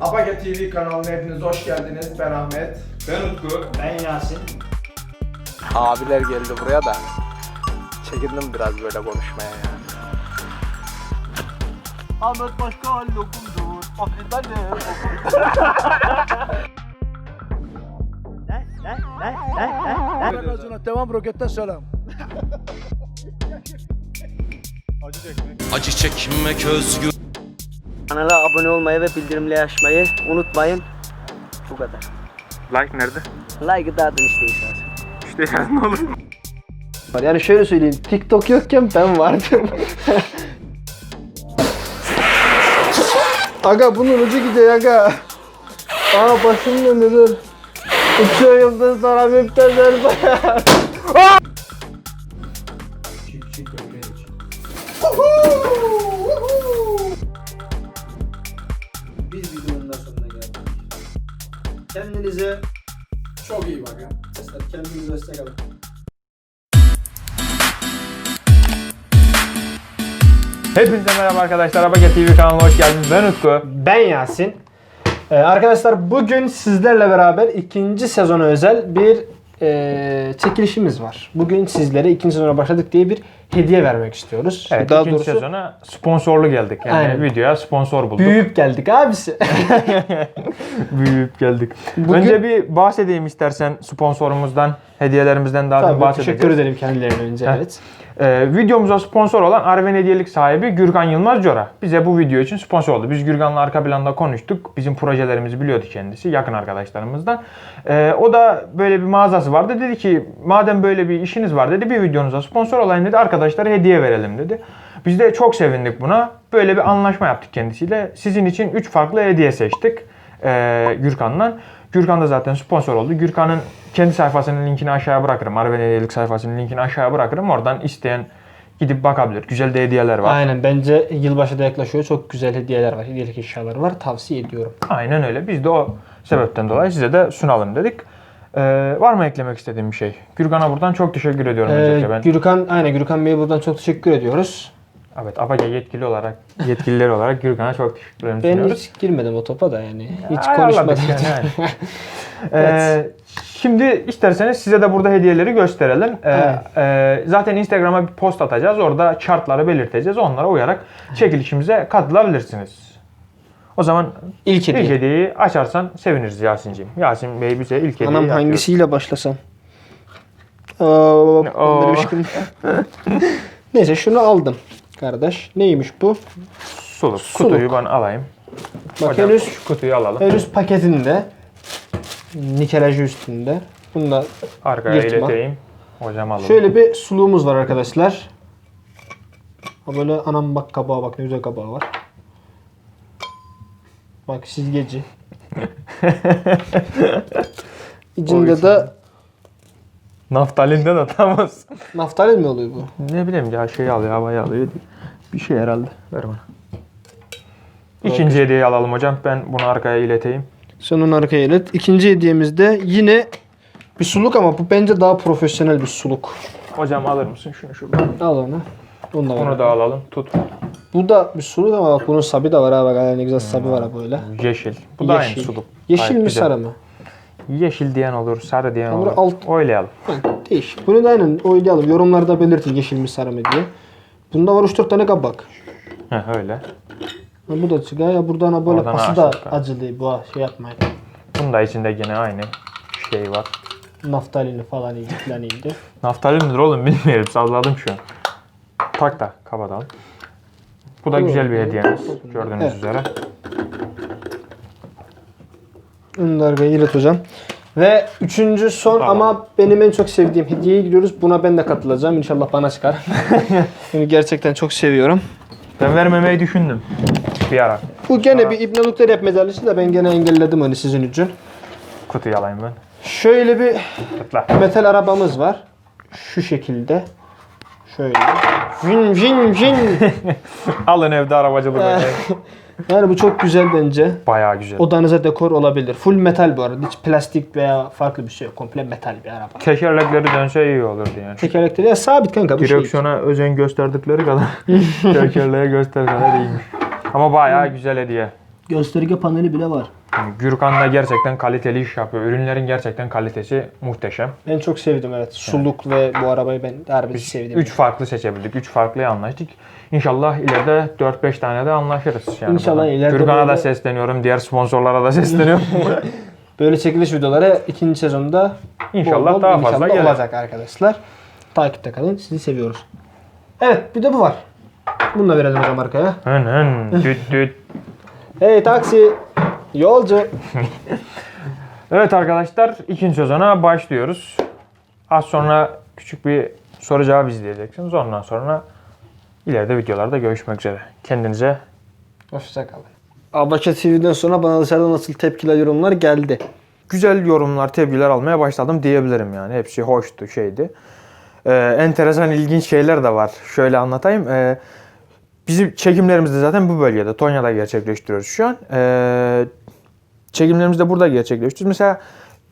Apage TV kanalına hepiniz hoş geldiniz. Ben Ahmet. Ben Utku. Ben Yasin. Abiler geldi buraya da çekindim biraz böyle konuşmaya ya. Ahmet Başkan lokumdur. De Ne? Ne? Ne? Ne? Ne? Ne? Devam roketten selam. Acı çekmek özgür Kanala abone olmayı ve bildirimleri açmayı unutmayın. Bu kadar. Like nerede? Like'ı dağıtın işte istersen. İşte yani ne olur. Yani şöyle söyleyeyim. TikTok yokken ben vardım. aga bunun ucu gidiyor aga. Aa başım dönüyor. Uçuyor yıldız sonra müptezel bayağı. Kendinize Çok iyi bakın. kendinize destek alın. Hepinize merhaba arkadaşlar. Abage TV kanalına hoş geldiniz. Ben Utku. Ben Yasin. Ee, arkadaşlar bugün sizlerle beraber ikinci sezona özel bir e, çekilişimiz var. Bugün sizlere ikinci sezona başladık diye bir hediye vermek istiyoruz. Evet, Daha ikinci doğrusu sezona sponsorlu geldik. Yani Aynen. videoya sponsor bulduk. büyüyüp geldik abisi. Büyüyüp geldik. Bugün- Önce bir bahsedeyim istersen sponsorumuzdan, hediyelerimizden daha Tabii, bahsedeceğiz. teşekkür ederim kendilerine önce Heh. evet. Ee, videomuza sponsor olan Arven Hediyelik sahibi Gürkan Yılmaz Cora. Bize bu video için sponsor oldu. Biz Gürkan'la arka planda konuştuk. Bizim projelerimizi biliyordu kendisi. Yakın arkadaşlarımızdan. Ee, o da böyle bir mağazası vardı. Dedi ki madem böyle bir işiniz var dedi bir videonuza sponsor olayım dedi. Arkadaşlara hediye verelim dedi. Biz de çok sevindik buna. Böyle bir anlaşma yaptık kendisiyle. Sizin için 3 farklı hediye seçtik. Ee, Gürkan'la. Gürkan da zaten sponsor oldu. Gürkan'ın kendi sayfasının linkini aşağıya bırakırım. Arven Hediyelik sayfasının linkini aşağıya bırakırım. Oradan isteyen gidip bakabilir. Güzel de hediyeler var. Aynen bence yılbaşı da yaklaşıyor. Çok güzel hediyeler var. Hediyelik eşyalar var. Tavsiye ediyorum. Aynen öyle. Biz de o sebepten dolayı size de sunalım dedik. Ee, var mı eklemek istediğim bir şey? Gürkan'a buradan çok teşekkür ediyorum Ee, öncelikle ben. Gürkan, aynen Gürkan Bey'e buradan çok teşekkür ediyoruz. Evet, APAGE yetkili olarak, yetkililer olarak Gürkan'a çok teşekkürlerimizi Ben sunuyoruz. hiç girmedim o topa da yani. Hiç Ayarladık konuşmadım. yani. Ee, şimdi isterseniz size de burada hediyeleri gösterelim. Ee, Evet. e, zaten Instagram'a bir post atacağız. Orada chartları belirteceğiz. Onlara uyarak çekilişimize katılabilirsiniz. O zaman İlk hediye. ilk hediyeyi açarsan seviniriz Yasin'ciğim. Yasin Bey bize ilk hediyeyi Anam atıyor. hangisiyle başlasam? Aa, Oo. bir şey- Neyse şunu aldım kardeş. Neymiş bu? Suluk. Suluk. Kutuyu ben alayım. Bak Hocam henüz, şu kutuyu alalım. henüz paketinde. Nikelajı üstünde. Bunu da Arkaya Yırtma. ileteyim. Hocam alalım. şöyle bir suluğumuz var arkadaşlar. Ha böyle anam bak kabağa bak ne güzel kabağı var. Bak silgeci. İçinde de Naftalinden atamaz. naftalin mi oluyor bu? ne bileyim ya şey alıyor, havayı alıyor. Bir şey herhalde. Ver bana. İkinci hediyeyi alalım hocam. Ben bunu arkaya ileteyim. Sen onu arkaya ilet. İkinci hediyemizde yine bir suluk ama bu bence daha profesyonel bir suluk. Hocam alır mısın şunu şuradan? Al onu. Bunu da. Bunu da alalım. Tut. Bu da bir suluk ama bak bunun sabı da var ha bak ne güzel sabı var ha böyle. Yeşil. Bu da aynı Yeşil. suluk. Yeşil Gayet mi sarı mı? Yeşil diyen olur, sarı diyen Ha, olur. alt- Oylayalım. Ha, değişik. Bunu da aynen oylayalım. Yorumlarda belirtin yeşil mi sarı mı diye. Bunda var 3-4 tane kabak. Heh, öyle. Ha, bu da çıkıyor ya buradan ha böyle Oradan pası da ha. acılı bu ha, şey yapmayın. Bunun da içinde yine aynı şey var. Naftalini falan iyiydi falan iyiydi. Naftalin midir oğlum bilmiyorum. Salladım şu an. Tak da kapatalım. Bu da güzel bir hediyemiz. Gördüğünüz Evet. üzere. Onu da arkaya ilet hocam. Ve üçüncü son Tamam. ama benim en çok sevdiğim hediyeye gidiyoruz. Buna ben de katılacağım. İnşallah bana çıkar. Bunu gerçekten çok seviyorum. Ben vermemeyi düşündüm. Bir ara. Bu gene bir İbn Luther rap mezarlısı da ben gene engelledim onu sizin için. Kutuyu alayım ben. Şöyle bir Tıkla. metal arabamız var. Şu şekilde. Şöyle. Vin vin vin. Alın evde arabacılık oynayın. yani bu çok güzel bence. Bayağı güzel. Odanıza dekor olabilir. Full metal bu arada. Hiç plastik veya farklı bir şey yok. Komple metal bir araba. Tekerlekleri dönse iyi olurdu yani. Tekerlekleri ya sabit kanka bu şey. Direksiyona özen gösterdikleri kadar tekerleğe göster kadar iyiymiş. Ama bayağı güzel hediye. Gösterge paneli bile var. Yani Gürkan da gerçekten kaliteli iş yapıyor. Ürünlerin gerçekten kalitesi muhteşem. Ben çok sevdim evet. Suluk ve bu arabayı ben harbi sevdim. 3 farklı seçebildik. 3 farklıya anlaştık. İnşallah ileride 4-5 tane de anlaşırız. Yani İnşallah buradan. ileride Gürkan'a da böyle- sesleniyorum. Diğer sponsorlara da sesleniyorum. Böyle çekiliş videoları ikinci sezonda İnşallah daha fazla gelir. olacak arkadaşlar. Takipte kalın. Sizi seviyoruz. Evet bir de bu var. Bunu da verelim hocam arkaya. hın hın düt düt. Hey taksi. Yolcu. Evet arkadaşlar ikinci sezona başlıyoruz. Az sonra küçük bir soru cevap izleyeceksiniz. Ondan sonra ileride videolarda görüşmek üzere. Kendinize Hoşçakalın. Abaça TV'den sonra bana dışarıda nasıl tepkiler yorumlar geldi. güzel yorumlar, tepkiler almaya başladım diyebilirim yani. Hepsi hoştu, şeydi. Ee, enteresan, ilginç şeyler de var. Şöyle anlatayım. Ee, bizim çekimlerimiz de zaten bu bölgede, Tonya'da gerçekleştiriyoruz şu an. Ee, çekimlerimizi de burada gerçekleştiriyoruz. Mesela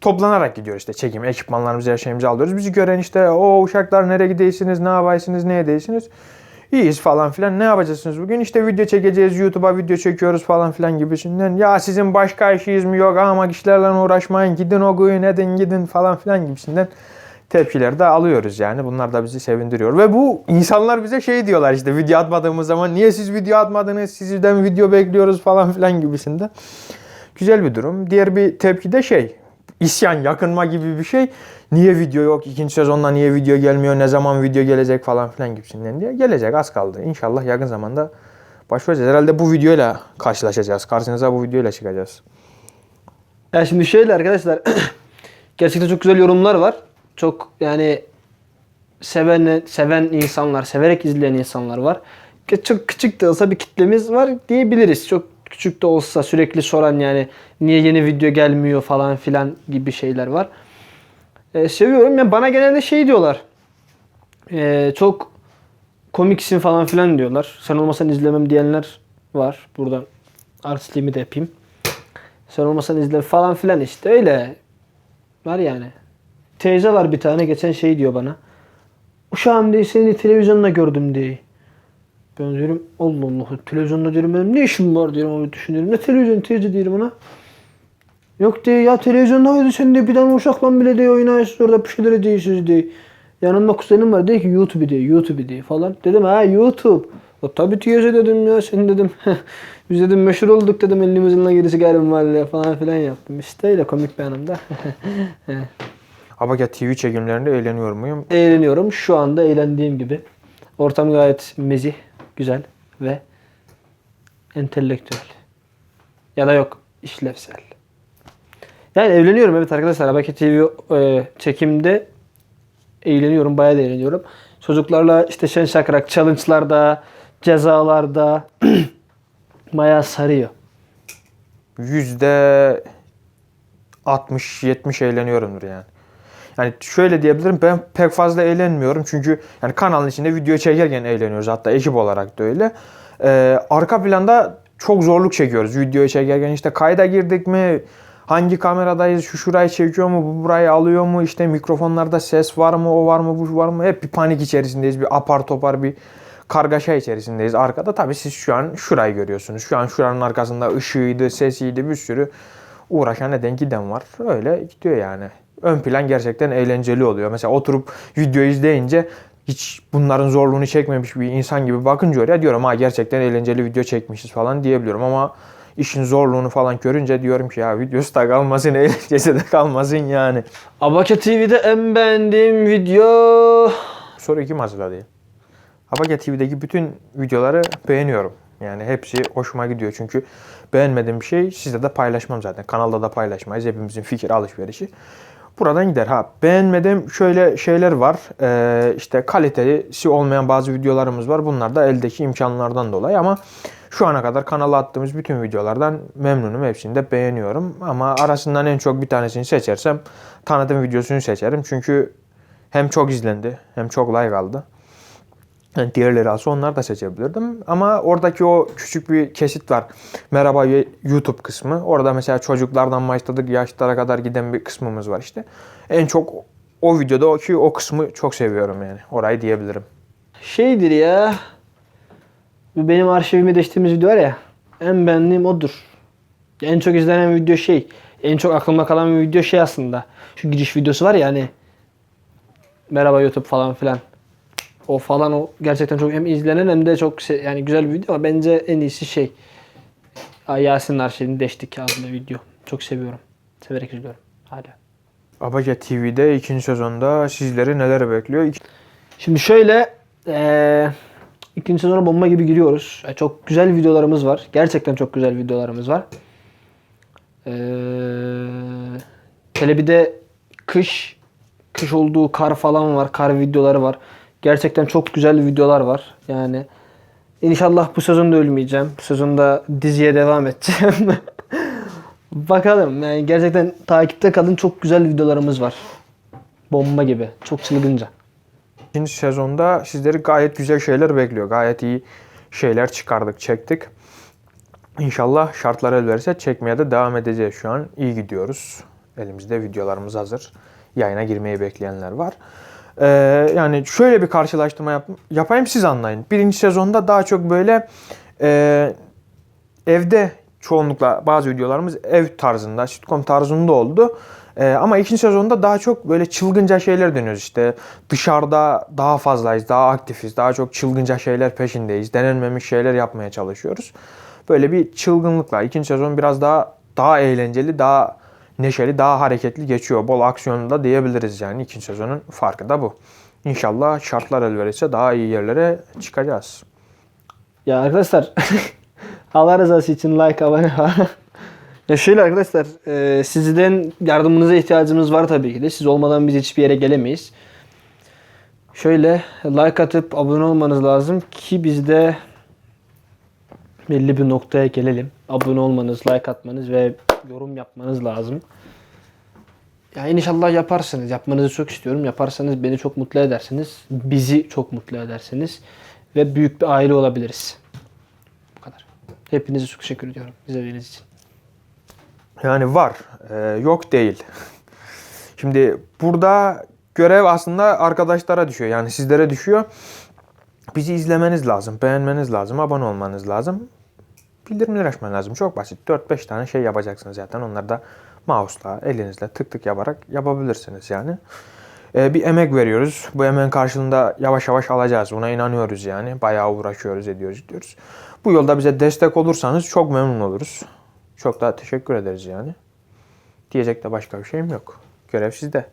toplanarak gidiyor işte çekim. Ekipmanlarımızı, her şeyimizi alıyoruz. Bizi gören işte o uşaklar nereye gidiyorsunuz, ne yapaysınız, ne ediyorsunuz? İyiyiz falan filan. Ne yapacaksınız bugün? İşte video çekeceğiz, YouTube'a video çekiyoruz falan filan gibisinden. Ya sizin başka işiniz mi yok ama işlerle uğraşmayın. Gidin o gün edin gidin falan filan gibisinden tepkiler de alıyoruz yani. Bunlar da bizi sevindiriyor. Ve bu insanlar bize şey diyorlar işte video atmadığımız zaman niye siz video atmadınız? Sizden video bekliyoruz falan filan gibisinden. Güzel bir durum. Diğer bir tepki de şey isyan, yakınma gibi bir şey. Niye video yok? İkinci sezonda niye video gelmiyor? Ne zaman video gelecek falan filan gibisinden diye. Gelecek az kaldı. İnşallah yakın zamanda başlayacağız. Herhalde bu videoyla karşılaşacağız. Karşınıza bu videoyla çıkacağız. Ya şimdi şöyle arkadaşlar. gerçekten çok güzel yorumlar var. Çok yani seven seven insanlar, severek izleyen insanlar var. Çok küçük de olsa bir kitlemiz var diyebiliriz. Çok küçük de olsa sürekli soran yani niye yeni video gelmiyor falan filan gibi şeyler var. Ee, seviyorum. Yani bana genelde şey diyorlar. Ee, çok komiksin falan filan diyorlar. Sen olmasan izlemem diyenler var. Buradan artistliğimi de yapayım. Sen olmasan izle falan filan işte öyle. Var yani. Teyze var bir tane geçen şey diyor bana. Uşağım diye seni televizyonda gördüm diye. Ben diyorum Allah Allah televizyonda diyorum benim ne işim var diyorum öyle düşünüyorum. Ne televizyon teyze diyorum ona. Yok diye ya televizyondaydı sen de bir tane uşakla bile diye oynuyorsunuz orada bir şeyler diyorsunuz diye. Yanımda kuzenim var diyor ki YouTube diye YouTube diye falan. Dedim ha YouTube. O tabii teyze dedim ya sen dedim. Biz dedim meşhur olduk dedim elimizin gerisi gayrım var ya falan filan yaptım. İşte öyle komik bir anımda. Abaket TV çekimlerinde eğleniyor muyum? Eğleniyorum. Şu anda eğlendiğim gibi. Ortam gayet mezih, güzel ve entelektüel. Ya da yok, işlevsel. Yani evleniyorum evet arkadaşlar. Abaket TV e, çekimde eğleniyorum. Bayağı da eğleniyorum. Çocuklarla işte şen şakrak challenge'larda, cezalarda bayağı sarıyor. yüzde 60-70 eğleniyorumdur yani. Yani şöyle diyebilirim ben pek fazla eğlenmiyorum çünkü yani kanalın içinde video çekerken eğleniyoruz hatta ekip olarak da öyle. Ee, arka planda çok zorluk çekiyoruz videoyu çekerken işte kayda girdik mi hangi kameradayız şu şurayı çekiyor mu bu burayı alıyor mu işte mikrofonlarda ses var mı o var mı bu var mı hep bir panik içerisindeyiz bir apar topar bir kargaşa içerisindeyiz arkada. Tabii siz şu an şurayı görüyorsunuz. Şu an şuranın arkasında ışığıydı, sesiydi bir sürü uğraşan eden giden var. Öyle gidiyor yani. Ön plan gerçekten eğlenceli oluyor. Mesela oturup video izleyince hiç bunların zorluğunu çekmemiş bir insan gibi bakınca oraya diyorum ha gerçekten eğlenceli video çekmişiz falan diyebiliyorum ama işin zorluğunu falan görünce diyorum ki ya videosu da kalmasın, eğlencesi de kalmasın yani. Abaka TV'de en beğendiğim video Soru kim hazırladı? Habaka TV'deki bütün videoları beğeniyorum. Yani hepsi hoşuma gidiyor çünkü beğenmediğim bir şey sizle de paylaşmam zaten. Kanalda da paylaşmayız. Hepimizin fikir alışverişi. Buradan gider. Ha beğenmediğim şöyle şeyler var. Ee, işte kalitesi olmayan bazı videolarımız var. Bunlar da eldeki imkanlardan dolayı ama şu ana kadar kanala attığımız bütün videolardan memnunum. Hepsini de beğeniyorum. Ama arasından en çok bir tanesini seçersem tanıtım videosunu seçerim. Çünkü hem çok izlendi hem çok like aldı. Yani diğerleri alsa onları da seçebilirdim. Ama oradaki o küçük bir kesit var. Merhaba YouTube kısmı. Orada mesela çocuklardan başladık yaşlara kadar giden bir kısmımız var işte. En çok o videoda o ki o kısmı çok seviyorum yani. Orayı diyebilirim. şeydir ya. Benim arşivime değiştiğimiz video var ya. En beğendiğim odur. En çok izlenen video şey, en çok aklımda kalan video şey aslında. Şu giriş videosu var ya hani merhaba YouTube falan filan. O falan o gerçekten çok hem izlenen hem de çok se- yani güzel bir video ama bence en iyisi şey Yasin Arşiv'in Deştik adlı video. Çok seviyorum. Severek izliyorum hala. Abaca TV'de ikinci sezonda sizleri neler bekliyor? Şimdi şöyle eee ikinci sezona bomba gibi giriyoruz. E, Çok güzel videolarımız var. Gerçekten çok güzel videolarımız var. Eee hele bir de kış kış olduğu kar falan var. Kar videoları var. Gerçekten çok güzel videolar var. Yani inşallah bu sezonda ölmeyeceğim. Bu sezonda diziye devam edeceğim. Bakalım. Yani gerçekten takipte kalın. Çok güzel videolarımız var. Bomba gibi. Çok çılgınca. İkinci sezonda sizleri gayet güzel şeyler bekliyor. Gayet iyi şeyler çıkardık, çektik. İnşallah şartlar el verirse çekmeye de devam edeceğiz şu an. İyi gidiyoruz. Elimizde videolarımız hazır. Yayına girmeyi bekleyenler var. Ee, yani şöyle bir karşılaştırma yap- yapayım siz anlayın. Birinci sezonda daha çok böyle e, evde çoğunlukla bazı videolarımız ev tarzında, sitcom tarzında oldu. Ee, ama ikinci sezonda daha çok böyle çılgınca şeyler dönüyoruz işte. Dışarıda daha fazlayız, daha aktifiz, daha çok çılgınca şeyler peşindeyiz. Denenmemiş şeyler yapmaya çalışıyoruz. Böyle bir çılgınlıkla. ikinci sezon biraz daha daha eğlenceli, daha neşeli, daha hareketli geçiyor. Bol aksiyonlu da diyebiliriz yani. ikinci sezonun farkı da bu. İnşallah şartlar el verirse daha iyi yerlere çıkacağız. Ya arkadaşlar Allah rızası için like abone falan. ya şöyle arkadaşlar e, sizden yardımınıza ihtiyacımız var tabii ki de. Siz olmadan biz hiçbir yere gelemeyiz. Şöyle like atıp abone olmanız lazım ki biz de belli bir noktaya gelelim. Abone olmanız, like atmanız ve yorum yapmanız lazım. Ya inşallah yaparsınız. Yapmanızı çok istiyorum. Yaparsanız beni çok mutlu edersiniz. Bizi çok mutlu edersiniz. Ve büyük bir aile olabiliriz. Bu kadar. Hepinize çok teşekkür ediyorum izlediğiniz için. Yani var, e, yok değil. Şimdi burada görev aslında arkadaşlara düşüyor. Yani sizlere düşüyor. Bizi izlemeniz lazım, beğenmeniz lazım, abone olmanız lazım. Bildirimleri açman lazım. Çok basit. 4-5 tane şey yapacaksınız zaten. Onları da mouse'la, elinizle tık tık yaparak yapabilirsiniz yani. E, bir emek veriyoruz. Bu emeğin karşılığında yavaş yavaş alacağız. Buna inanıyoruz yani. Bayağı uğraşıyoruz, ediyoruz, diyoruz. Bu yolda bize destek olursanız çok memnun oluruz. Çok daha teşekkür ederiz yani. Diyecek de başka bir şeyim yok. Görev sizde.